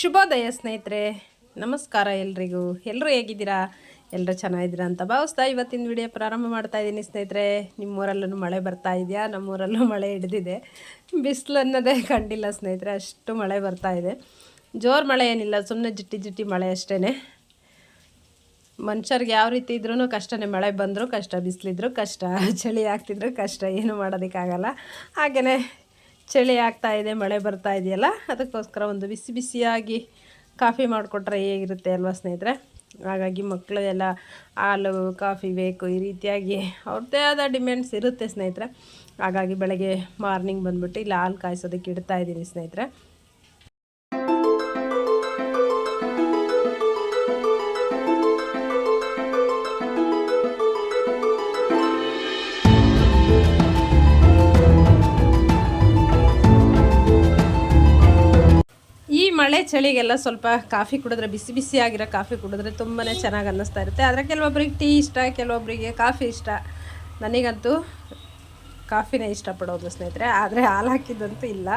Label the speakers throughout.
Speaker 1: ಶುಭೋದಯ ಸ್ನೇಹಿತರೆ, ನಮಸ್ಕಾರ ಎಲ್ರಿಗೂ. ಎಲ್ಲರೂ ಹೇಗಿದ್ದೀರಾ? ಎಲ್ಲರೂ ಚೆನ್ನಾಗಿದ್ದೀರಾ ಅಂತ ಭಾವಿಸ್ತಾ ಇವತ್ತಿನ ವಿಡಿಯೋ ಪ್ರಾರಂಭ ಮಾಡ್ತಾ ಇದ್ದೀನಿ ಸ್ನೇಹಿತರೆ. ನಿಮ್ಮೂರಲ್ಲೂ ಮಳೆ ಬರ್ತಾ ಇದೆಯಾ? ನಮ್ಮೂರಲ್ಲೂ ಮಳೆ ಹಿಡಿದಿದೆ. ಬಿಸಿಲು ಅನ್ನೋದೇ ಕಂಡಿಲ್ಲ ಸ್ನೇಹಿತರೆ, ಅಷ್ಟು ಮಳೆ ಬರ್ತಾ ಇದೆ. ಜೋರು ಮಳೆ ಏನಿಲ್ಲ ಸುಮ್ಮನೆ ಜಿಟ್ಟಿ ಜಿಟ್ಟಿ ಮಳೆ ಅಷ್ಟೇ ಮನುಷ್ಯರಿಗೆ ಯಾವ ರೀತಿ ಇದ್ರೂ ಕಷ್ಟನೇ, ಮಳೆ ಬಂದರೂ ಕಷ್ಟ, ಬಿಸಿಲಿದ್ರು ಕಷ್ಟ, ಚಳಿ ಆಗ್ತಿದ್ರು ಕಷ್ಟ, ಏನು ಮಾಡೋದಕ್ಕಾಗಲ್ಲ. ಹಾಗೆಯೇ ಚಳಿ ಆಗ್ತಾ ಇದೆ, ಮಳೆ ಬರ್ತಾ ಇದೆಯಲ್ಲ? ಅದಕ್ಕೋಸ್ಕರ ಒಂದು ಬಿಸಿ ಬಿಸಿಯಾಗಿ ಕಾಫಿ ಮಾಡಿಕೊಟ್ರೆ ಹೇಗಿರುತ್ತೆ ಅಲ್ವಾ ಸ್ನೇಹಿತರೆ? ಹಾಗಾಗಿ ಮಕ್ಕಳು ಎಲ್ಲ ಹಾಲು, ಕಾಫಿ ಬೇಕು, ಈ ರೀತಿಯಾಗಿ ಅವ್ರದ್ದೇ ಆದ ಡಿಮ್ಯಾಂಡ್ಸ್ ಇರುತ್ತೆ ಸ್ನೇಹಿತರೆ. ಹಾಗಾಗಿ ಬೆಳಗ್ಗೆ ಮಾರ್ನಿಂಗ್ ಬಂದುಬಿಟ್ಟು ಇಲ್ಲಿ ಹಾಲು ಕಾಯಿಸೋದಕ್ಕೆ ಇಡ್ತಾ ಇದ್ದೀನಿ ಸ್ನೇಹಿತರೆ. ಮಳೆ ಚಳಿಗೆಲ್ಲ ಸ್ವಲ್ಪ ಕಾಫಿ ಕುಡಿದ್ರೆ, ಬಿಸಿ ಬಿಸಿ ಆಗಿರೋ ಕಾಫಿ ಕುಡಿದ್ರೆ ತುಂಬಾ ಚೆನ್ನಾಗಿ ಅನ್ನಿಸ್ತಾ ಇರುತ್ತೆ. ಆದರೆ ಕೆಲವೊಬ್ರಿಗೆ ಟೀ ಇಷ್ಟ ಕೆಲವೊಬ್ಬರಿಗೆ ಕಾಫಿ ಇಷ್ಟ. ನನಗಂತೂ ಕಾಫಿನೇ ಇಷ್ಟಪಡೋದು ಸ್ನೇಹಿತರೆ. ಆದರೆ ಹಾಲು ಹಾಕಿದ್ದಂತೂ ಇಲ್ಲ.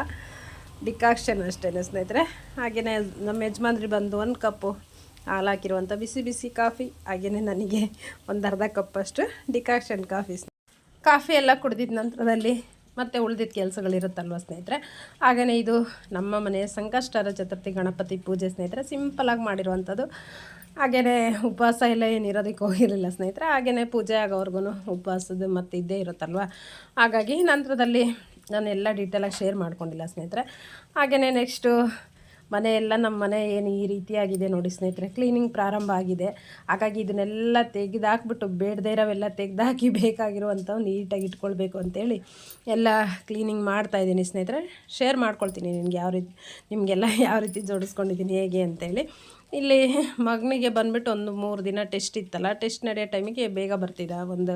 Speaker 1: ಡಿಕಾಕ್ಷನ್ ಅಷ್ಟೇ ಸ್ನೇಹಿತರೆ. ಹಾಗೆಯೇ ನಮ್ಮ ಯಜಮಾನ್ರಿ ಬಂದು ಒಂದು ಕಪ್ಪು ಹಾಲು ಹಾಕಿರುವಂಥ ಬಿಸಿ ಬಿಸಿ ಕಾಫಿ ಹಾಗೆಯೇ ನನಗೆ ಒಂದು ಅರ್ಧ ಕಪ್ಪಷ್ಟು ಡಿಕಾಕ್ಷನ್ ಕಾಫಿ ಕಾಫಿ ಎಲ್ಲ ಕುಡಿದಿದ್ದ ನಂತರದಲ್ಲಿ ಮತ್ತೆ ಉಳಿದಿದ್ದ ಕೆಲಸಗಳಿರುತ್ತಲ್ವ ಸ್ನೇಹಿತರೆ? ಹಾಗೆಯೇ ಇದು ನಮ್ಮ ಮನೆಯ ಸಂಕಷ್ಟರ ಚತುರ್ಥಿ ಗಣಪತಿ ಪೂಜೆ ಸ್ನೇಹಿತರೆ ಸಿಂಪಲಾಗಿ ಮಾಡಿರುವಂಥದ್ದು. ಹಾಗೆಯೇ ಉಪವಾಸ ಎಲ್ಲ ಏನಿರೋದಕ್ಕೆ ಹೋಗಿರಲಿಲ್ಲ ಸ್ನೇಹಿತರೆ ಹಾಗೆಯೇ ಪೂಜೆ ಆಗೋವರೆಗೂ ಉಪವಾಸದ ಮತ್ತು ಇದ್ದೇ ಇರುತ್ತಲ್ವ? ಹಾಗಾಗಿ ನಂತರದಲ್ಲಿ ನಾನು ಎಲ್ಲ ಡೀಟೇಲಾಗಿ ಶೇರ್ ಮಾಡ್ಕೊಂಡಿಲ್ಲ ಸ್ನೇಹಿತರೆ. ಹಾಗೆಯೇ ನೆಕ್ಸ್ಟು ಮನೆಯೆಲ್ಲ ನಮ್ಮ ಮನೆ ಏನು ಈ ರೀತಿಯಾಗಿದೆ ನೋಡಿ ಸ್ನೇಹಿತರೆ ಕ್ಲೀನಿಂಗ್ ಪ್ರಾರಂಭ ಆಗಿದೆ. ಹಾಗಾಗಿ ಇದನ್ನೆಲ್ಲ ತೆಗೆದಾಕ್ಬಿಟ್ಟು ಬೇಡದೇ ಇರೋವೆಲ್ಲ ತೆಗೆದಾಕಿ ಬೇಕಾಗಿರುವಂಥವು ನೀಟಾಗಿ ಇಟ್ಕೊಳ್ಬೇಕು ಅಂತೇಳಿ ಎಲ್ಲ ಕ್ಲೀನಿಂಗ್ ಮಾಡ್ತಾ ಇದ್ದೀನಿ ಸ್ನೇಹಿತರೆ. ಶೇರ್ ಮಾಡ್ಕೊಳ್ತೀನಿ ನಿಮ್ಗೆ ಯಾವ ರೀತಿ, ನಿಮಗೆಲ್ಲ ಯಾವ ರೀತಿ ಜೋಡಿಸ್ಕೊಂಡಿದ್ದೀನಿ, ಹೇಗೆ ಅಂತೇಳಿ. ಇಲ್ಲಿ ಮಗನಿಗೆ ಬಂದ್ಬಿಟ್ಟು ಒಂದು ಮೂರು ದಿನ ಟೆಸ್ಟ್ ಇತ್ತಲ್ಲ, ಟೆಸ್ಟ್ ನಡೆಯೋ ಟೈಮಿಗೆ ಬೇಗ ಬರ್ತಿದ್ದ ಒಂದು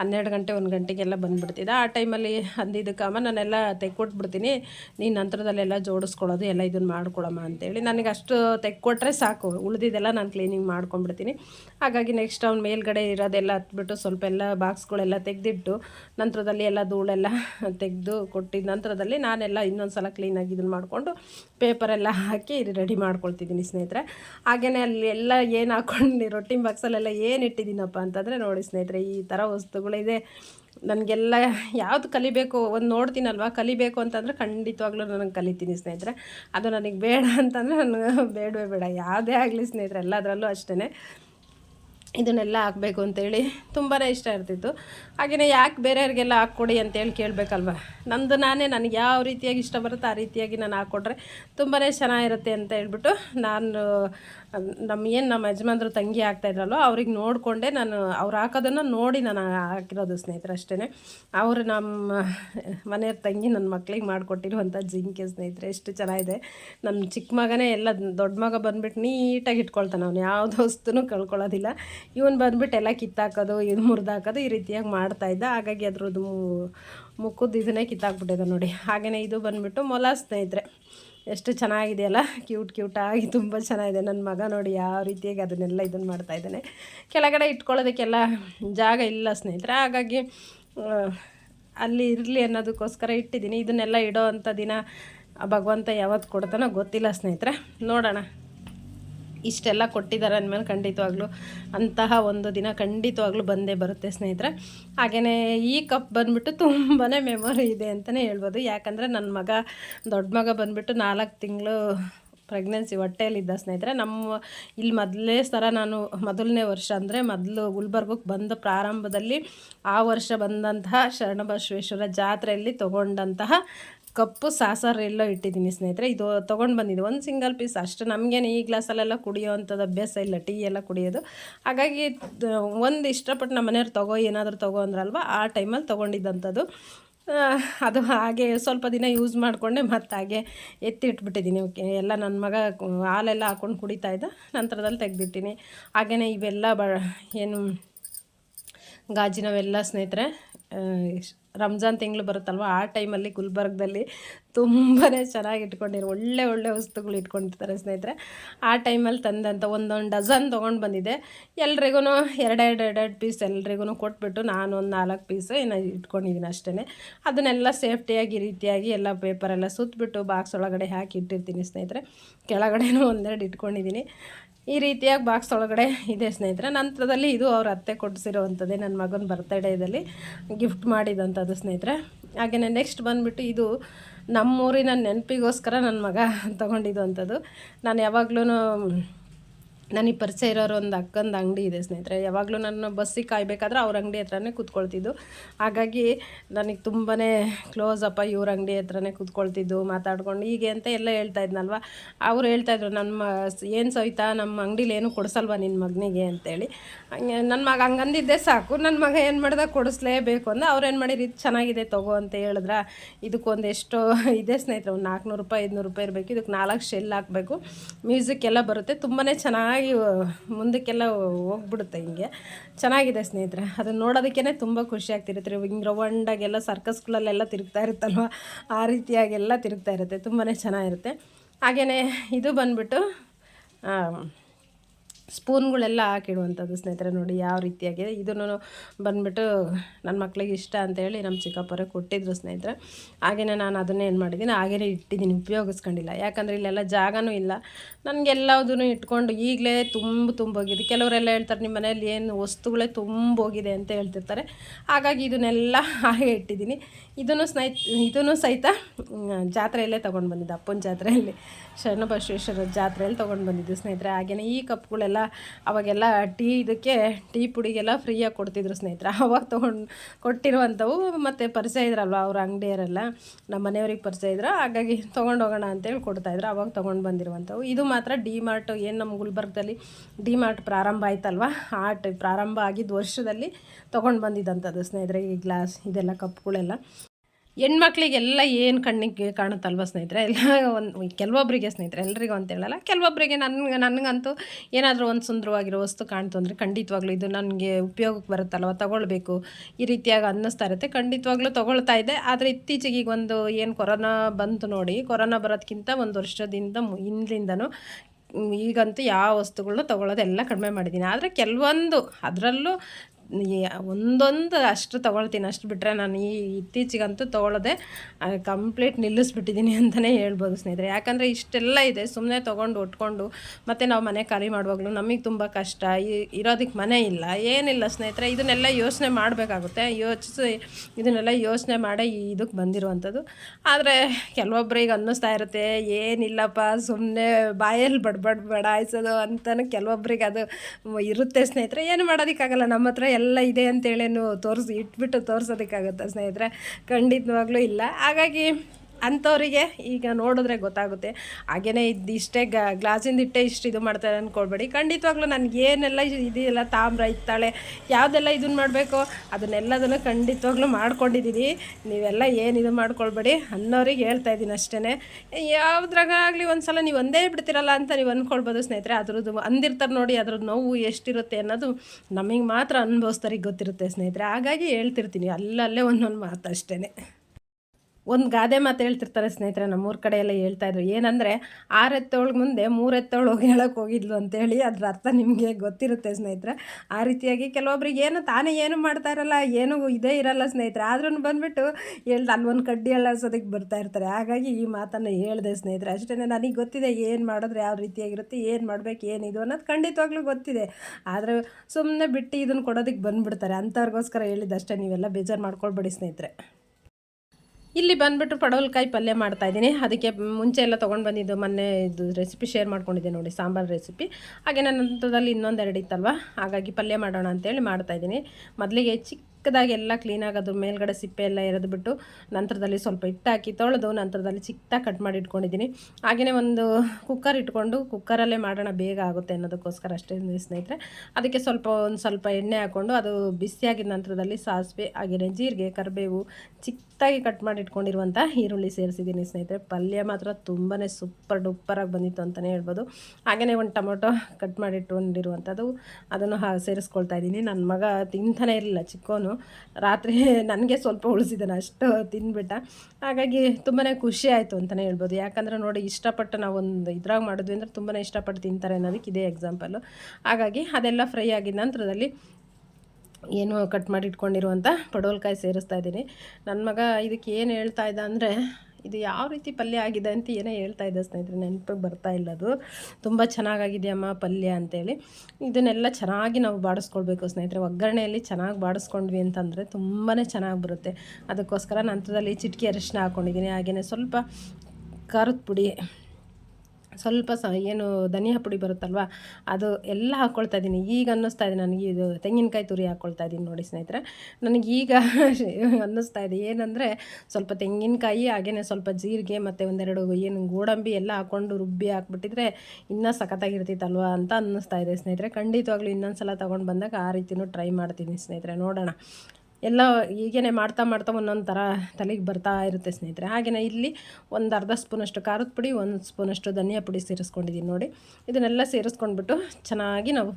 Speaker 1: ಹನ್ನೆರಡು ಗಂಟೆ, ಒಂದು ಗಂಟೆಗೆಲ್ಲ ಬಂದುಬಿಡ್ತಿದ್ದ. ಆ ಟೈಮಲ್ಲಿ ಅಂದಿದ್ದಕ್ಕಮ್ಮ ನಾನೆಲ್ಲ ತೆಕ್ಕೊಟ್ಬಿಡ್ತೀನಿ. ನೀನು ನಂತರದಲ್ಲೆಲ್ಲ ಜೋಡಿಸ್ಕೊಳ್ಳೋದು, ಎಲ್ಲ ಇದನ್ನು ಮಾಡ್ಕೊಳಮ್ಮ ಅಂತೇಳಿ. ನನಗೆ ಅಷ್ಟು ತೆಕ್ಕೊಟ್ರೆ ಸಾಕು. ಉಳಿದಿದ್ದೆಲ್ಲ ನಾನು ಕ್ಲೀನಿಂಗ್ ಮಾಡ್ಕೊಂಡ್ಬಿಡ್ತೀನಿ. ಹಾಗಾಗಿ ನೆಕ್ಸ್ಟ್ ಅವ್ನು ಮೇಲ್ಗಡೆ ಇರೋದೆಲ್ಲ ಹತ್ಬಿಟ್ಟು ಸ್ವಲ್ಪ ಎಲ್ಲ ಬಾಕ್ಸ್ಗಳೆಲ್ಲ ತೆಗೆದಿಟ್ಟು, ನಂತರದಲ್ಲಿ ಎಲ್ಲ ಧೂಳೆಲ್ಲ ತೆಗೆದು ಕೊಟ್ಟಿದ್ದ ನಂತರದಲ್ಲಿ ನಾನೆಲ್ಲ ಇನ್ನೊಂದು ಸಲ ಕ್ಲೀನಾಗಿ ಇದನ್ನು ಮಾಡಿಕೊಂಡು ಪೇಪರೆಲ್ಲ ಹಾಕಿ ರೆಡಿ ಮಾಡ್ಕೊಳ್ತಿದ್ದೀನಿ ಸ್ನೇಹಿತರೆ. ಹಾಗೆಯೇ ಅಲ್ಲಿ ಎಲ್ಲ ಏನು ಹಾಕ್ಕೊಂಡು ರೊಟ್ಟಿನ ಬಾಕ್ಸಲ್ಲೆಲ್ಲ ಏನು ಇಟ್ಟಿದ್ದೀನಪ್ಪ ಅಂತಂದರೆ ನೋಡಿ ಸ್ನೇಹಿತರೆ, ಈ ಥರ ವಸ್ತುಗಳಿದೆ. ನನಗೆಲ್ಲ ಯಾವುದು ಕಲಿಬೇಕು, ಒಂದು ನೋಡ್ತೀನಲ್ವ, ಕಲಿಬೇಕು ಅಂತಂದರೆ ಖಂಡಿತವಾಗ್ಲೂ ನನಗೆ ಕಲಿತೀನಿ ಸ್ನೇಹಿತರೆ. ಅದು ನನಗೆ ಬೇಡ ಅಂತಂದರೆ ನನಗೆ ಬೇಡವೇ ಬೇಡ. ಯಾವುದೇ ಆಗಲಿ ಸ್ನೇಹಿತರೆ, ಎಲ್ಲದರಲ್ಲೂ ಅಷ್ಟೇ ಇದನ್ನೆಲ್ಲ ಹಾಕಬೇಕು ಅಂತೇಳಿ ತುಂಬಾ ಇಷ್ಟ ಇರ್ತಿತ್ತು. ಹಾಗೆಯೇ ಯಾಕೆ ಬೇರೆಯವ್ರಿಗೆಲ್ಲ ಹಾಕ್ಕೊಡಿ ಅಂತೇಳಿ ಕೇಳಬೇಕಲ್ವ? ನಂದು ನಾನೇ ನನಗೆ ಯಾವ ರೀತಿಯಾಗಿ ಇಷ್ಟ ಬರುತ್ತೋ ಆ ರೀತಿಯಾಗಿ ನಾನು ಹಾಕ್ಕೊಟ್ರೆ ತುಂಬಾ ಚೆನ್ನಾಗಿರುತ್ತೆ ಅಂತ ಹೇಳ್ಬಿಟ್ಟು ನಾನು ನಮ್ಮ ಏನು ನಮ್ಮ ಯಜಮಾನ್ರು ತಂಗಿ ಆಗ್ತಾಯಿದ್ರಲ್ವ ಅವ್ರಿಗೆ ನೋಡಿಕೊಂಡೆ ನಾನು ಅವ್ರು ಹಾಕೋದನ್ನು ನೋಡಿ ನಾನು ಹಾಕಿರೋದು ಸ್ನೇಹಿತರೆ ಅಷ್ಟೇ ಅವರು ನಮ್ಮ ಮನೆಯವ್ರ ತಂಗಿ ನನ್ನ ಮಕ್ಳಿಗೆ ಮಾಡಿಕೊಟ್ಟಿರುವಂಥ ಜಿಂಕೆ ಸ್ನೇಹಿತರೆ ಎಷ್ಟು ಚೆನ್ನಾಗಿದೆ. ನನ್ನ ಚಿಕ್ಕ ಮಗನೇ ಎಲ್ಲ ದೊಡ್ಡ ಮಗ ಬಂದುಬಿಟ್ಟು ನೀಟಾಗಿ ಇಟ್ಕೊಳ್ತಾನೆ ಅವ್ನು, ಯಾವುದೋ ವಸ್ತುನೂ ಕಳ್ಕೊಳ್ಳೋದಿಲ್ಲ. ಇವನು ಬಂದುಬಿಟ್ಟು ಎಲ್ಲ ಕಿತ್ತಾಕೋದು, ಇದು ಮುರಿದಾಕೋದು ಈ ರೀತಿಯಾಗಿ ಮಾಡ್ತಾಯಿದ್ದ ಹಾಗಾಗಿ ಅದ್ರದ್ದು ಮುಖದ್ದು ಇದನ್ನೇ ಕಿತ್ತಾಕ್ಬಿಟ್ಟಿದೆ ನೋಡಿ. ಹಾಗೆಯೇ ಇದು ಬಂದುಬಿಟ್ಟು ಮೊಲ ಸ್ನೇಹಿತರೆ. ಎಷ್ಟು ಚೆನ್ನಾಗಿದೆಯಲ್ಲ? ಕ್ಯೂಟ್ ಕ್ಯೂಟಾಗಿ ತುಂಬ ಚೆನ್ನಾಗಿದೆ. ನನ್ನ ಮಗ ನೋಡಿ ಯಾವ ರೀತಿಯಾಗಿ ಅದನ್ನೆಲ್ಲ ಇದನ್ನು ಮಾಡ್ತಾಯಿದ್ದಾನೆ ಕೆಳಗಡೆ ಇಟ್ಕೊಳ್ಳೋದಕ್ಕೆಲ್ಲ ಜಾಗ ಇಲ್ಲ ಸ್ನೇಹಿತರೆ. ಹಾಗಾಗಿ ಅಲ್ಲಿ ಇರಲಿ ಅನ್ನೋದಕ್ಕೋಸ್ಕರ ಇಟ್ಟಿದ್ದೀನಿ. ಇದನ್ನೆಲ್ಲ ಇಡೋ ಅಂಥ ದಿನ ಭಗವಂತ ಯಾವತ್ತು ಕೊಡ್ತಾನೋ ಗೊತ್ತಿಲ್ಲ ಸ್ನೇಹಿತರೆ. ನೋಡೋಣ. ಇಷ್ಟೆಲ್ಲ ಕೊಟ್ಟಿದ್ದಾರೆ ಅಂದಮೇಲೆ ಖಂಡಿತವಾಗ್ಲೂ ಅಂತಹ ಒಂದು ದಿನ ಖಂಡಿತವಾಗ್ಲೂ ಬಂದೇ ಬರುತ್ತೆ ಸ್ನೇಹಿತರೆ. ಹಾಗೆಯೇ ಈ ಕಪ್ ಬಂದುಬಿಟ್ಟು ತುಂಬಾ ಮೆಮೊರಿ ಇದೆ ಅಂತಲೇ ಹೇಳ್ಬೋದು. ಯಾಕಂದರೆ ನನ್ನ ಮಗ, ದೊಡ್ಡ ಮಗ ಬಂದುಬಿಟ್ಟು ನಾಲ್ಕು ತಿಂಗಳು ಪ್ರೆಗ್ನೆನ್ಸಿ ಹೊಟ್ಟೆಯಲ್ಲಿದ್ದ ಸ್ನೇಹಿತರೆ. ನಮ್ಮ ಇಲ್ಲಿ ಮೊದಲೇ ಸರ ನಾನು ಮೊದಲನೇ ವರ್ಷ ಅಂದರೆ ಮೊದಲು ಗುಲ್ಬರ್ಗಕ್ಕೆ ಬಂದ ಪ್ರಾರಂಭದಲ್ಲಿ ಆ ವರ್ಷ ಬಂದಂತಹ ಶರಣಬಸವೇಶ್ವರ ಜಾತ್ರೆಯಲ್ಲಿ ತೊಗೊಂಡಂತಹ ಕಪ್ಪು ಸಾಸರ್ ಎಲ್ಲೋ ಇಟ್ಟಿದ್ದೀನಿ ಸ್ನೇಹಿತರೆ. ಇದು ತೊಗೊಂಡು ಬಂದಿದ್ದು. ಒಂದು ಸಿಂಗಲ್ ಪೀಸ್ ಅಷ್ಟು. ನಮಗೇನು ಈ ಗ್ಲಾಸಲ್ಲೆಲ್ಲ ಕುಡಿಯೋ ಅಂಥದ್ದು ಅಭ್ಯಾಸ ಇಲ್ಲ. ಟೀ ಎಲ್ಲ ಕುಡಿಯೋದು. ಹಾಗಾಗಿ ಒಂದು ಇಷ್ಟಪಟ್ಟು ನಮ್ಮ ಮನೆಯವ್ರು ತಗೋ, ಏನಾದರೂ ತಗೋ ಅಂದ್ರಲ್ವ, ಆ ಟೈಮಲ್ಲಿ ತೊಗೊಂಡಿದ್ದಂಥದ್ದು. ಅದು ಹಾಗೆ ಸ್ವಲ್ಪ ದಿನ ಯೂಸ್ ಮಾಡಿಕೊಂಡೆ ಮತ್ತು ಹಾಗೆ ಎತ್ತಿ ಇಟ್ಬಿಟ್ಟಿದ್ದೀನಿ ಓಕೆ, ಎಲ್ಲ ನನ್ನ ಮಗ ಹಾಲೆಲ್ಲ ಹಾಕ್ಕೊಂಡು ಕುಡಿತಾ ಇದ್ದ. ನಂತರದಲ್ಲಿ ತೆಗೆದಿಟ್ಟಿನಿ. ಹಾಗೆಯೇ ಇವೆಲ್ಲ ಬ, ಏನು, ಗಾಜಿನವೆಲ್ಲ ಸ್ನೇಹಿತರೆ ರಂಜಾನ್ ತಿಂಗಳು ಬರುತ್ತಲ್ವ, ಆ ಟೈಮಲ್ಲಿ ಗುಲ್ಬರ್ಗದಲ್ಲಿ ತುಂಬಾ ಚೆನ್ನಾಗಿ ಇಟ್ಕೊಂಡಿರೋ, ಒಳ್ಳೆ ಒಳ್ಳೆ ವಸ್ತುಗಳು ಇಟ್ಕೊಂಡಿರ್ತಾರೆ ಸ್ನೇಹಿತರೆ. ಆ ಟೈಮಲ್ಲಿ ತಂದಂಥ ಒಂದೊಂದು ಡಜನ್ ತೊಗೊಂಡು ಬಂದಿದೆ. ಎಲ್ರಿಗೂ ಎರಡೆರಡು ಎರಡೆರಡು ಪೀಸ್ ಎಲ್ರಿಗೂ ಕೊಟ್ಬಿಟ್ಟು ನಾನು ಒಂದು ನಾಲ್ಕು ಪೀಸ್ ಏನೋ ಇಟ್ಕೊಂಡಿದ್ದೀನಿ ಅಷ್ಟೇ ಅದನ್ನೆಲ್ಲ ಸೇಫ್ಟಿಯಾಗಿ, ರೀತಿಯಾಗಿ ಎಲ್ಲ ಪೇಪರೆಲ್ಲ ಸುತ್ತಬಿಟ್ಟು ಬಾಕ್ಸ್ ಒಳಗಡೆ ಹಾಕಿ ಇಟ್ಟಿರ್ತೀನಿ ಸ್ನೇಹಿತರೆ. ಕೆಳಗಡೆನೂ ಒಂದೆರಡು ಇಟ್ಕೊಂಡಿದ್ದೀನಿ ಈ ರೀತಿಯಾಗಿ ಬಾಕ್ಸ್ ಒಳಗಡೆ ಇದೆ ಸ್ನೇಹಿತರೆ. ನಂತರದಲ್ಲಿ ಇದು ಅವ್ರ ಅತ್ತೆ ಕೊಡಿಸಿರುವಂಥದ್ದೇ ನನ್ನ ಮಗನ ಬರ್ತಡೇದಲ್ಲಿ ಗಿಫ್ಟ್ ಮಾಡಿದಂಥದ್ದು ಸ್ನೇಹಿತರೆ. ಹಾಗೆಯೇ ನೆಕ್ಸ್ಟ್ ಬಂದುಬಿಟ್ಟು ಇದು ನಮ್ಮೂರಿನ ನೆನಪಿಗೋಸ್ಕರ ನನ್ನ ಮಗ ತೊಗೊಂಡಿದ್ದು ಅಂಥದ್ದು. ನಾನು ಯಾವಾಗಲೂ ನನಗೆ ಪರಿಚಯ ಇರೋರು ಒಂದು ಅಕ್ಕಂದು ಅಂಗಡಿ ಇದೆ ಸ್ನೇಹಿತರೆ. ಯಾವಾಗಲೂ ನಾನು ಬಸ್ಸಿಗೆ ಕಾಯಬೇಕಾದ್ರೆ ಅವ್ರ ಅಂಗಡಿ ಹತ್ರನೇ ಕೂತ್ಕೊಳ್ತಿದ್ದು. ಹಾಗಾಗಿ ನನಗೆ ತುಂಬಾ ಕ್ಲೋಸ್ ಅಪ್ಪ ಇವ್ರ ಅಂಗಡಿ ಹತ್ರನೇ ಕೂತ್ಕೊಳ್ತಿದ್ದು, ಮಾತಾಡ್ಕೊಂಡು ಹೀಗೆ ಅಂತ ಎಲ್ಲ ಹೇಳ್ತಾ ಇದ್ನಲ್ವ? ಅವ್ರು ಹೇಳ್ತಾಯಿದ್ರು ನನ್ನ ಏನು ಸವಿತಾ? ನಮ್ಮ ಅಂಗಡಿಲಿ ಏನು ಕೊಡಿಸಲ್ವ ನಿನ್ನ ಮಗನಿಗೆ? ಅಂತೇಳಿ. ಹಂಗೆ ನನ್ನ ಮಗ ಹಂಗಂದಿದ್ದೆ ಸಾಕು ನನ್ನ ಮಗ ಏನು ಮಾಡ್ದೆ? ಕೊಡಿಸ್ಲೇಬೇಕು ಅಂದ. ಅವ್ರು ಏನು ಮಾಡಿರಿ ಇದು ಚೆನ್ನಾಗಿದೆ, ತಗೋ ಅಂತ ಹೇಳಿದ್ರ. ಇದಕ್ಕೊಂದು ಎಷ್ಟು ಇದೆ ಸ್ನೇಹಿತರೆ, ಒಂದು ನಾಲ್ಕುನೂರು ರೂಪಾಯಿ, ಐದುನೂರು ರೂಪಾಯಿ ಇರಬೇಕು. ಇದಕ್ಕೆ ನಾಲ್ಕು ಶೆಲ್ ಹಾಕಬೇಕು. ಮ್ಯೂಸಿಕ್ ಎಲ್ಲ ಬರುತ್ತೆ. ತುಂಬಾ ಚೆನ್ನಾಗಿ ಮುಂದಕ್ಕೆಲ್ಲ ಹೋಗ್ಬಿಡುತ್ತೆ ಹಿಂಗೆ. ಚೆನ್ನಾಗಿದೆ ಸ್ನೇಹಿತರೆ, ಅದನ್ನು ನೋಡೋದಕ್ಕೇ ತುಂಬ ಖುಷಿ ಆಗ್ತಿರುತ್ತೆ. ಹಿಂಗೆ ರೌಂಡಾಗೆಲ್ಲ ಸರ್ಕಸ್ಗಳಲ್ಲೆಲ್ಲ ತಿರುಗ್ತಾ ಇರುತ್ತಲ್ವ, ಆ ರೀತಿಯಾಗೆಲ್ಲ ತಿರುಗ್ತಾ ಇರುತ್ತೆ ತುಂಬಾ ಚೆನ್ನಾಗಿರುತ್ತೆ. ಹಾಗೆಯೇ ಇದು ಬಂದ್ಬಿಟ್ಟು ಸ್ಪೂನ್ಗಳೆಲ್ಲ ಹಾಕಿಡುವಂಥದ್ದು ಸ್ನೇಹಿತರೆ ನೋಡಿ ಯಾವ ರೀತಿಯಾಗಿದೆ. ಇದನ್ನು ಬಂದುಬಿಟ್ಟು ನನ್ನ ಮಕ್ಳಿಗೆ ಇಷ್ಟ ಅಂತೇಳಿ ನಮ್ಮ ಚಿಕ್ಕಪ್ಪರೇ ಕೊಟ್ಟಿದ್ರು ಸ್ನೇಹಿತರೆ. ಹಾಗೆಯೇ ನಾನು ಅದನ್ನೇ ಏನು ಮಾಡಿದ್ದೀನಿ ಹಾಗೆಯೇ ಇಟ್ಟಿದ್ದೀನಿ ಉಪಯೋಗಿಸ್ಕೊಂಡಿಲ್ಲ. ಯಾಕಂದರೆ ಇಲ್ಲೆಲ್ಲ ಜಾಗನೂ ಇಲ್ಲ. ನನಗೆಲ್ಲದೂ ಇಟ್ಕೊಂಡು ಈಗಲೇ ತುಂಬ ತುಂಬೋಗಿದೆ. ಕೆಲವರೆಲ್ಲ ಹೇಳ್ತಾರೆ ನಿಮ್ಮ ಮನೇಲಿ ಏನು ವಸ್ತುಗಳೇ ತುಂಬೋಗಿದೆ ಅಂತ ಹೇಳ್ತಿರ್ತಾರೆ. ಹಾಗಾಗಿ ಇದನ್ನೆಲ್ಲ ಹಾಗೆ ಇಟ್ಟಿದ್ದೀನಿ ಇದನ್ನು ಸ್ನೇಹಿತ, ಇದನ್ನು ಸಹಿತ ಜಾತ್ರೆಯಲ್ಲೇ ತೊಗೊಂಡು ಬಂದಿದ್ದೆ, ಅಪ್ಪನ ಜಾತ್ರೆಯಲ್ಲಿ ಶರಣಬಸವೇಶ್ವರ ಜಾತ್ರೆಯಲ್ಲಿ ತೊಗೊಂಡು ಬಂದಿದ್ದು ಸ್ನೇಹಿತರೆ. ಹಾಗೆಯೇ ಈ ಕಪ್ಗಳೆಲ್ಲ ಅವಾಗೆಲ್ಲ ಟೀ ಇದಕ್ಕೆ ಟೀ ಪುಡಿಗೆಲ್ಲ ಫ್ರೀಯಾಗಿ ಕೊಡ್ತಿದ್ರು ಸ್ನೇಹಿತರೆ. ಅವಾಗ ತೊಗೊಂಡು ಕೊಟ್ಟಿರುವಂಥವು ಮತ್ತು ಪರಿಚಯ ಇದ್ರಲ್ವ ಅವ್ರ ಅಂಗಡಿಯರೆಲ್ಲ ನಮ್ಮ ಮನೆಯವ್ರಿಗೆ ಪರಿಚಯ ಇದ್ರು. ಹಾಗಾಗಿ ತೊಗೊಂಡು ಹೋಗೋಣ ಅಂತೇಳಿ ಕೊಡ್ತಾಯಿದ್ರು ಅವಾಗ ತೊಗೊಂಡು ಬಂದಿರುವಂಥವು. ಇದು ಮಾತ್ರ ಡಿ ಮಾರ್ಟ್ ಏನು ನಮ್ಮ ಗುಲ್ಬರ್ಗದಲ್ಲಿ ಡಿ ಮಾರ್ಟ್ ಪ್ರಾರಂಭ ಆಯ್ತಲ್ವ? ಆ ಪ್ರಾರಂಭ ಆಗಿದ್ದು ವರ್ಷದಲ್ಲಿ ತೊಗೊಂಡು ಬಂದಿದ್ದಂಥದ್ದು ಸ್ನೇಹಿತರೆ, ಈ ಗ್ಲಾಸ್, ಇದೆಲ್ಲ ಕಪ್ಗಳೆಲ್ಲ. ಹೆಣ್ಮಕ್ಳಿಗೆಲ್ಲ ಏನು ಕಣ್ಣಿಗೆ ಕಾಣುತ್ತಲ್ವ ಸ್ನೇಹಿತರೆ? ಎಲ್ಲ ಒಂದು ಕೆಲವೊಬ್ಬರಿಗೆ ಸ್ನೇಹಿತರೆ ಎಲ್ಲರಿಗೂ ಅಂತ ಹೇಳಲ್ಲ. ಕೆಲವೊಬ್ಬರಿಗೆ ನನ್ಗೆ ನನಗಂತೂ ಏನಾದರೂ ಒಂದು ಸುಂದರವಾಗಿರೋ ವಸ್ತು ಕಾಣ್ತು ಅಂದರೆ ಖಂಡಿತವಾಗ್ಲೂ ಇದು ನನಗೆ ಉಪಯೋಗಕ್ಕೆ ಬರುತ್ತಲ್ವ, ತಗೊಳ್ಬೇಕು. ಈ ರೀತಿಯಾಗಿ ಅನ್ನಿಸ್ತಾ ಇರುತ್ತೆ. ಖಂಡಿತವಾಗ್ಲೂ ತೊಗೊಳ್ತಾ ಇದೆ. ಆದರೆ ಇತ್ತೀಚೆಗೆ ಈಗ ಒಂದು ಏನು ಕೊರೋನಾ ಬಂತು ನೋಡಿ, ಕೊರೋನಾ ಬರೋದಕ್ಕಿಂತ ಒಂದು ವರ್ಷದಿಂದ ಹಿಂದಿಂದನೂ ಈಗಂತೂ ಯಾವ ವಸ್ತುಗಳನ್ನ ತೊಗೊಳೋದೆಲ್ಲ ಕಡಿಮೆ ಮಾಡಿದ್ದೀನಿ ಆದರೆ ಕೆಲವೊಂದು ಅದರಲ್ಲೂ ಒಂದೊಂದು ಅಷ್ಟು ತೊಗೊಳ್ತೀನಿ. ಅಷ್ಟು ಬಿಟ್ಟರೆ ನಾನು ಈ ಇತ್ತೀಚಿಗಂತೂ ತೊಗೊಳ್ಳೋದೆ ಕಂಪ್ಲೀಟ್ ನಿಲ್ಲಿಸ್ಬಿಟ್ಟಿದ್ದೀನಿ ಅಂತಲೇ ಹೇಳ್ಬೋದು ಸ್ನೇಹಿತರೆ. ಯಾಕಂದರೆ ಇಷ್ಟೆಲ್ಲ ಇದೆ. ಸುಮ್ಮನೆ ತೊಗೊಂಡು ಉಟ್ಕೊಂಡು ಮತ್ತು ನಾವು ಮನೆ ಖಾಲಿ ಮಾಡುವಾಗಲೂ ನಮಗೆ ತುಂಬ ಕಷ್ಟ. ಇರೋದಕ್ಕೆ ಮನೆ ಇಲ್ಲ. ಏನಿಲ್ಲ ಸ್ನೇಹಿತರೆ. ಇದನ್ನೆಲ್ಲ ಯೋಚನೆ ಮಾಡಬೇಕಾಗುತ್ತೆ. ಯೋಚಿಸಿ, ಇದನ್ನೆಲ್ಲ ಯೋಚನೆ ಮಾಡೇ ಇದಕ್ಕೆ ಬಂದಿರುವಂಥದ್ದು. ಆದರೆ ಕೆಲವೊಬ್ಬರಿಗೆ ಅನ್ನಿಸ್ತಾ ಇರುತ್ತೆ. ಏನಿಲ್ಲಪ್ಪ ಸುಮ್ಮನೆ ಬಾಯಲ್ಲಿ ಬಡ್ಬಡ್ ಬಡಾಯಿಸೋದು ಅಂತಲೂ ಕೆಲವೊಬ್ಬರಿಗೆ ಅದು ಇರುತ್ತೆ ಸ್ನೇಹಿತರೆ. ಏನು ಮಾಡೋದಕ್ಕಾಗಲ್ಲ. ನಮ್ಮ ಹತ್ರ ಎಲ್ಲ ಇದೆ ಅಂತೇಳೇನು ತೋರಿಸಿ ಇಟ್ಬಿಟ್ಟು ತೋರಿಸೋದಕ್ಕಾಗುತ್ತಾ ಸ್ನೇಹಿತರೆ? ಖಂಡಿತವಾಗ್ಲೂ ಇಲ್ಲ. ಹಾಗಾಗಿ ಅಂಥವರಿಗೆ ಈಗ ನೋಡಿದ್ರೆ ಗೊತ್ತಾಗುತ್ತೆ. ಹಾಗೆಯೇ ಇದು ಇಷ್ಟೇ ಗ್ಲಾಸಿಂದ ಇಟ್ಟೆ ಇಷ್ಟು ಇದು ಮಾಡ್ತಾರೆ ಅಂದ್ಕೊಳ್ಬೇಡಿ ಖಂಡಿತವಾಗ್ಲೂ ನನಗೆ ಏನೆಲ್ಲ ಇದೆಯಲ್ಲ, ತಾಮ್ರ ಇತ್ತಾಳೆ, ಯಾವುದೆಲ್ಲ ಇದನ್ನು ಮಾಡಬೇಕು, ಅದನ್ನೆಲ್ಲದನ್ನು ಖಂಡಿತವಾಗ್ಲೂ ಮಾಡ್ಕೊಂಡಿದ್ದೀನಿ ನೀವೆಲ್ಲ ಏನು ಇದು ಮಾಡ್ಕೊಳ್ಬೇಡಿ. ಅನ್ನೋರಿಗೆ ಹೇಳ್ತಾ ಇದ್ದೀನಿ ಅಷ್ಟೇ ಯಾವುದ್ರಾಗಲಿ ಒಂದು ಸಲ ನೀವು ಒಂದೇ ಬಿಡ್ತಿರಲ್ಲ ಅಂತ ನೀವು ಅಂದ್ಕೊಳ್ಬೋದು ಸ್ನೇಹಿತರೆ. ಅದ್ರದ್ದು ಅಂದಿರ್ತಾರೆ ನೋಡಿ ಅದ್ರದ್ದು ನೋವು ಎಷ್ಟಿರುತ್ತೆ ಅನ್ನೋದು ನಮಗೆ ಮಾತ್ರ ಅನುಭವಿಸ್ತಾರಿಗೆ ಗೊತ್ತಿರುತ್ತೆ ಸ್ನೇಹಿತರೆ. ಹಾಗಾಗಿ ಹೇಳ್ತಿರ್ತೀನಿ, ಅಲ್ಲಲ್ಲೇ ಒಂದೊಂದು ಮಾತು ಅಷ್ಟೇ ಒಂದು ಗಾದೆ ಮಾತು ಹೇಳ್ತಿರ್ತಾರೆ ಸ್ನೇಹಿತರೆ, ನಮ್ಮೂರ ಕಡೆ ಎಲ್ಲ ಹೇಳ್ತಾಯಿದ್ರು ಏನಂದರೆ, ಆರು ಎತ್ತೊಳಗೆ ಮುಂದೆ ಮೂರೆತ್ತೋಳು ಹೋಗಿ ಹೇಳೋಕೆ ಹೋಗಿದ್ಲು ಅಂತೇಳಿ ಅದ್ರ ಅರ್ಥ ನಿಮಗೆ ಗೊತ್ತಿರುತ್ತೆ ಸ್ನೇಹಿತರೆ. ಆ ರೀತಿಯಾಗಿ ಕೆಲವೊಬ್ರಿಗೆ ಏನು ತಾನೇ ಏನು ಮಾಡ್ತಾ ಇರಲ್ಲ, ಏನೂ ಇದೇ ಇರಲ್ಲ ಸ್ನೇಹಿತರೆ. ಆದ್ರೂ ಬಂದುಬಿಟ್ಟು ಹೇಳ್ದು ಅಲ್ಲೊಂದು ಕಡ್ಡಿ ಅಲ್ಲಾಡ್ಸೋದಕ್ಕೆ ಬರ್ತಾ ಇರ್ತಾರೆ. ಹಾಗಾಗಿ ಈ ಮಾತನ್ನು ಹೇಳಿದೆ ಸ್ನೇಹಿತರೆ. ಅಷ್ಟೇ ನನಗೆ ಗೊತ್ತಿದೆ ಏನು ಮಾಡಿದ್ರೆ ಯಾವ ರೀತಿಯಾಗಿರುತ್ತೆ, ಏನು ಮಾಡಬೇಕು ಏನಿದು ಅನ್ನೋದು ಖಂಡಿತವಾಗ್ಲೂ ಗೊತ್ತಿದೆ. ಆದರೆ ಸುಮ್ಮನೆ ಬಿಟ್ಟು ಇದನ್ನು ಕೊಡೋದಕ್ಕೆ ಬಂದುಬಿಡ್ತಾರೆ. ಅಂಥವ್ರಿಗೋಸ್ಕರ ಹೇಳಿದ್ದಷ್ಟೇ ನೀವೆಲ್ಲ ಬೇಜಾರು ಮಾಡ್ಕೊಳ್ಬೇಡಿ ಸ್ನೇಹಿತರೆ. ಇಲ್ಲಿ ಬಂದ್ಬಿಟ್ಟು ಪಡವಲ್ಕಾಯಿ ಪಲ್ಯ ಮಾಡ್ತಾಯಿದ್ದೀನಿ ಅದಕ್ಕೆ ಮುಂಚೆ ಎಲ್ಲ ತೊಗೊಂಡು ಬಂದಿದ್ದು ಮೊನ್ನೆ ಇದು ರೆಸಿಪಿ ಶೇರ್ ಮಾಡ್ಕೊಂಡಿದ್ದೆ ನೋಡಿ, ಸಾಂಬಾರು ರೆಸಿಪಿ ಹಾಗೆ ನನ್ನ ಹಂತದಲ್ಲಿ ಇನ್ನೊಂದೆರಡು ಇತ್ತಲ್ವ? ಹಾಗಾಗಿ ಪಲ್ಯ ಮಾಡೋಣ ಅಂತೇಳಿ ಮಾಡ್ತಾಯಿದ್ದೀನಿ ಮೊದಲಿಗೆ ಚಿಕ್ಕ ಚಿಕ್ಕದಾಗಿ ಎಲ್ಲ ಕ್ಲೀನಾಗಿ ಅದ್ರ ಮೇಲ್ಗಡೆ ಸಿಪ್ಪೆ ಎಲ್ಲ ಎರೆದ್ಬಿಟ್ಟು ನಂತರದಲ್ಲಿ ಸ್ವಲ್ಪ ಹಿಟ್ಟಾಕಿ ತೊಳೆದು ನಂತರದಲ್ಲಿ ಚಿಕ್ಕದಾಗಿ ಕಟ್ ಮಾಡಿ ಇಟ್ಕೊಂಡಿದ್ದೀನಿ. ಹಾಗೆಯೇ ಒಂದು ಕುಕ್ಕರ್ ಇಟ್ಕೊಂಡು ಕುಕ್ಕರಲ್ಲೇ ಮಾಡೋಣ ಬೇಗ ಆಗುತ್ತೆ ಅನ್ನೋದಕ್ಕೋಸ್ಕರ ಅಷ್ಟೇ ಸ್ನೇಹಿತರೆ. ಅದಕ್ಕೆ ಸ್ವಲ್ಪ ಒಂದು ಸ್ವಲ್ಪ ಎಣ್ಣೆ ಹಾಕ್ಕೊಂಡು ಅದು ಬಿಸಿಯಾಗಿದ್ದ ನಂತರದಲ್ಲಿ ಸಾಸಿವೆ ಹಾಗೆಯೇ ಜೀರಿಗೆ, ಕರಿಬೇವು ಚಿಕ್ಕದಾಗಿ ಕಟ್ ಮಾಡಿ ಇಟ್ಕೊಂಡಿರುವಂಥ ಈರುಳ್ಳಿ ಸೇರಿಸಿದ್ದೀನಿ ಸ್ನೇಹಿತರೆ. ಪಲ್ಯ ಮಾತ್ರ ತುಂಬಾ ಸೂಪರ್ ಡುಪ್ಪರಾಗಿ ಬಂದಿತ್ತು ಅಂತಲೇ ಹೇಳ್ಬೋದು. ಹಾಗೆಯೇ ಒಂದು ಟೊಮೊಟೊ ಕಟ್ ಮಾಡಿ ಇಟ್ಕೊಂಡಿರುವಂಥದ್ದು ಅದನ್ನು ಹಾ ಸೇರಿಸ್ಕೊಳ್ತಾ ಇದ್ದೀನಿ. ನನ್ನ ಮಗ ತಿಂತಾನೇ ಇರಲಿಲ್ಲ ಚಿಕ್ಕೋನು. ರಾತ್ರಿ ನನಗೆ ಸ್ವಲ್ಪ ಉಳಿಸಿದ್ದಾನೆ ಅಷ್ಟು ತಿಂದ್ಬಿಟ್ಟ ಹಾಗಾಗಿ ತುಂಬಾ ಖುಷಿ ಆಯಿತು ಅಂತಲೇ ಹೇಳ್ಬೋದು. ಯಾಕಂದರೆ ನೋಡಿ, ಇಷ್ಟಪಟ್ಟು ನಾವು ಒಂದು ಇದ್ರಾಗ ಮಾಡಿದ್ವಿ ಅಂದರೆ ತುಂಬಾ ಇಷ್ಟಪಟ್ಟು ತಿಂತಾರೆ ಅನ್ನೋದಕ್ಕೆ ಇದೇ ಎಕ್ಸಾಂಪಲ್ಲು ಹಾಗಾಗಿ ಅದೆಲ್ಲ ಫ್ರೈ ಆಗಿದ ನಂತರದಲ್ಲಿ ಏನು ಕಟ್ ಮಾಡಿ ಇಟ್ಕೊಂಡಿರುವಂಥ ಪಡವಲ್ಕಾಯಿ ಸೇರಿಸ್ತಾ ಇದ್ದೀನಿ. ನನ್ನ ಮಗ ಇದಕ್ಕೆ ಏನು ಹೇಳ್ತಾ ಇದ್ದ ಅಂದರೆ ಇದು ಯಾವ ರೀತಿ ಪಲ್ಯ ಆಗಿದೆ ಅಂತ ಏನೋ ಹೇಳ್ತಾ ಇದ್ದೆ ಸ್ನೇಹಿತರೆ, ನೆನಪಿಗೆ ಬರ್ತಾ ಇಲ್ಲ ಅದು. ತುಂಬ ಚೆನ್ನಾಗಾಗಿದೆಯಮ್ಮ ಪಲ್ಯ ಅಂತೇಳಿ. ಇದನ್ನೆಲ್ಲ ಚೆನ್ನಾಗಿ ನಾವು ಬಾಡಿಸ್ಕೊಳ್ಬೇಕು ಸ್ನೇಹಿತರೆ. ಒಗ್ಗರಣೆಯಲ್ಲಿ ಚೆನ್ನಾಗಿ ಬಾಡಿಸ್ಕೊಂಡ್ವಿ ಅಂತಂದರೆ ತುಂಬಾ ಚೆನ್ನಾಗಿ ಬರುತ್ತೆ. ಅದಕ್ಕೋಸ್ಕರ ನಂತರದಲ್ಲಿ ಚಿಟಕಿ ಅರಿಶಿನ ಹಾಕ್ಕೊಂಡಿದ್ದೀನಿ ಹಾಗೆಯೇ ಸ್ವಲ್ಪ ಖಾರದ ಪುಡಿ ಸ್ವಲ್ಪ ಸ ಏನು ಧನಿಯಾ ಪುಡಿ ಬರುತ್ತಲ್ವ, ಅದು ಎಲ್ಲ ಹಾಕ್ಕೊಳ್ತಾ ಇದ್ದೀನಿ. ಈಗ ಅನ್ನಿಸ್ತಾ ಇದೆ ನನಗೆ ಇದು ತೆಂಗಿನಕಾಯಿ ತುರಿ ಹಾಕ್ಕೊಳ್ತಾ ಇದ್ದೀನಿ ನೋಡಿ ಸ್ನೇಹಿತರೆ. ನನಗೆ ಈಗ ಅನ್ನಿಸ್ತಾ ಇದೆ. ಏನಂದರೆ ಸ್ವಲ್ಪ ತೆಂಗಿನಕಾಯಿ ಹಾಗೇ ಸ್ವಲ್ಪ ಜೀರಿಗೆ, ಮತ್ತು ಒಂದೆರಡು ಏನು ಗೋಡಂಬಿ ಎಲ್ಲ ಹಾಕ್ಕೊಂಡು ರುಬ್ಬಿ ಹಾಕ್ಬಿಟ್ಟಿದ್ರೆ ಇನ್ನೂ ಸಖತ್ತಾಗಿರ್ತಿತ್ತಲ್ವ ಅಂತ ಅನ್ನಿಸ್ತಾ ಇದೆ ಸ್ನೇಹಿತರೆ. ಖಂಡಿತವಾಗ್ಲೂ ಇನ್ನೊಂದು ಸಲ ತೊಗೊಂಡು ಬಂದಾಗ ಆ ರೀತಿಯೂ ಟ್ರೈ ಮಾಡ್ತೀನಿ ಸ್ನೇಹಿತರೆ. ನೋಡೋಣ. ಎಲ್ಲ ಹೀಗೇನೆ ಮಾಡ್ತಾ ಮಾಡ್ತಾ ಒಂದೊಂದು ಥರ ತಲೆಗೆ ಬರ್ತಾ ಇರುತ್ತೆ ಸ್ನೇಹಿತರೆ. ಹಾಗೆಯೇ ಇಲ್ಲಿ ಒಂದು ಅರ್ಧ ಸ್ಪೂನಷ್ಟು ಖಾರದ ಪುಡಿ, ಒಂದು ಸ್ಪೂನಷ್ಟು ಧನಿಯಾ ಪುಡಿ ಸೇರಿಸ್ಕೊಂಡಿದ್ದೀನಿ ನೋಡಿ. ಇದನ್ನೆಲ್ಲ ಸೇರಿಸ್ಕೊಂಡ್ಬಿಟ್ಟು ಚೆನ್ನಾಗಿ ನಾವು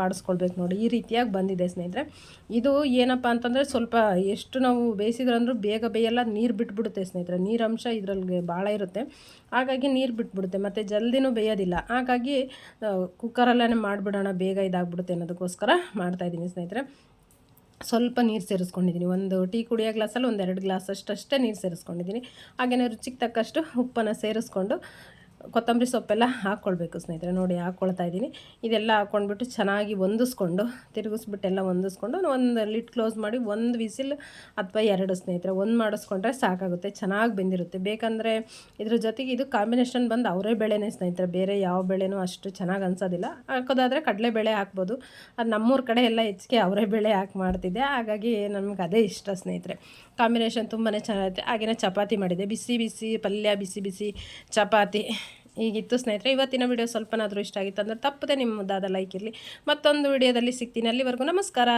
Speaker 1: ಬಾಡಿಸ್ಕೊಳ್ಬೇಕು ನೋಡಿ. ಈ ರೀತಿಯಾಗಿ ಬಂದಿದೆ ಸ್ನೇಹಿತರೆ. ಇದು ಏನಪ್ಪ ಅಂತಂದರೆ ಸ್ವಲ್ಪ ಎಷ್ಟು ನಾವು ಬೇಯಿಸಿದ್ರಂದ್ರೂ ಬೇಗ ಬೇಯಲ್ಲ, ನೀರು ಬಿಟ್ಬಿಡುತ್ತೆ ಸ್ನೇಹಿತರೆ. ನೀರಂಶ ಇದರಲ್ಲಿ ಭಾಳ ಇರುತ್ತೆ. ಹಾಗಾಗಿ ನೀರು ಬಿಟ್ಬಿಡುತ್ತೆ. ಮತ್ತು ಜಲ್ದಿನೂ ಬೇಯೋದಿಲ್ಲ. ಹಾಗಾಗಿ ಕುಕ್ಕರಲ್ಲೇ ಮಾಡಿಬಿಡೋಣ, ಬೇಗ ಇದಾಗ್ಬಿಡುತ್ತೆ ಅನ್ನೋದಕ್ಕೋಸ್ಕರ ಮಾಡ್ತಾಯಿದ್ದೀನಿ ಸ್ನೇಹಿತರೆ. ಸ್ವಲ್ಪ ನೀರು ಸೇರಿಸ್ಕೊಂಡಿದ್ದೀನಿ. ಒಂದು ಟೀ ಕುಡಿಯೋ ಗ್ಲಾಸಲ್ಲಿ ಒಂದು ಎರಡು ಗ್ಲಾಸ್ ಅಷ್ಟಷ್ಟೇ ನೀರು ಸೇರಿಸ್ಕೊಂಡಿದ್ದೀನಿ. ಹಾಗೆಯೇ ರುಚಿಗೆ ತಕ್ಕಷ್ಟು ಉಪ್ಪನ್ನು ಸೇರಿಸ್ಕೊಂಡು ಕೊತ್ತಂಬರಿ ಸೊಪ್ಪೆಲ್ಲ ಹಾಕ್ಕೊಳ್ಬೇಕು ಸ್ನೇಹಿತರೆ, ನೋಡಿ ಹಾಕ್ಕೊಳ್ತಾ ಇದ್ದೀನಿ. ಇದೆಲ್ಲ ಹಾಕ್ಕೊಂಡ್ಬಿಟ್ಟು ಚೆನ್ನಾಗಿ ಹೊಂದಿಸ್ಕೊಂಡು ತಿರುಗಿಸ್ಬಿಟ್ಟೆಲ್ಲ ಹೊಂದಿಸ್ಕೊಂಡು ಒಂದು ಲಿಟ್ ಕ್ಲೋಸ್ ಮಾಡಿ ಒಂದು ವಿಸಿಲ್ ಅಥವಾ ಎರಡು ಸ್ನೇಹಿತರೆ, ಒಂದು ಮಾಡಿಸ್ಕೊಂಡ್ರೆ ಸಾಕಾಗುತ್ತೆ, ಚೆನ್ನಾಗಿ ಬೆಂದಿರುತ್ತೆ. ಬೇಕಂದರೆ ಇದ್ರ ಜೊತೆಗೆ ಇದು ಕಾಂಬಿನೇಷನ್ ಬಂದು ಅವರೇ ಬೆಳೆನೇ ಸ್ನೇಹಿತರೆ, ಬೇರೆ ಯಾವ ಬೆಳೆನೂ ಅಷ್ಟು ಚೆನ್ನಾಗಿ ಅನ್ಸೋದಿಲ್ಲ. ಹಾಕೋದಾದರೆ ಕಡಲೆಬೇಳೆ ಹಾಕ್ಬೋದು. ಅದು ನಮ್ಮೂರ ಕಡೆ ಎಲ್ಲ ಹೆಚ್ಚಿಗೆ ಅವರೇ ಬೇಳೆ ಹಾಕಿ ಮಾಡ್ತಿದ್ದೆ. ಹಾಗಾಗಿ ನಮ್ಗೆ ಅದೇ ಇಷ್ಟ ಸ್ನೇಹಿತರೆ. ಕಾಂಬಿನೇಷನ್ ತುಂಬಾ ಚೆನ್ನಾಗಿರುತ್ತೆ ಹಾಗೆಯೇ ಚಪಾತಿ ಮಾಡಿದೆ ಬಿಸಿ ಬಿಸಿ ಪಲ್ಯ, ಬಿಸಿ ಬಿಸಿ ಚಪಾತಿ. ಈಗಿತ್ತು ಸ್ನೇಹಿತರೆ, ಇವತ್ತಿನ ವಿಡಿಯೋ ಸ್ವಲ್ಪನಾದರೂ ಇಷ್ಟ ಆಗಿತ್ತು ಅಂದರೆ ತಪ್ಪದೆ ನಿಮ್ಮದಾದ ಲೈಕ್ ಇರಲಿ. ಮತ್ತೊಂದು ವಿಡಿಯೋದಲ್ಲಿ ಸಿಗ್ತೀನಿ. ಅಲ್ಲಿವರೆಗೂ ನಮಸ್ಕಾರ.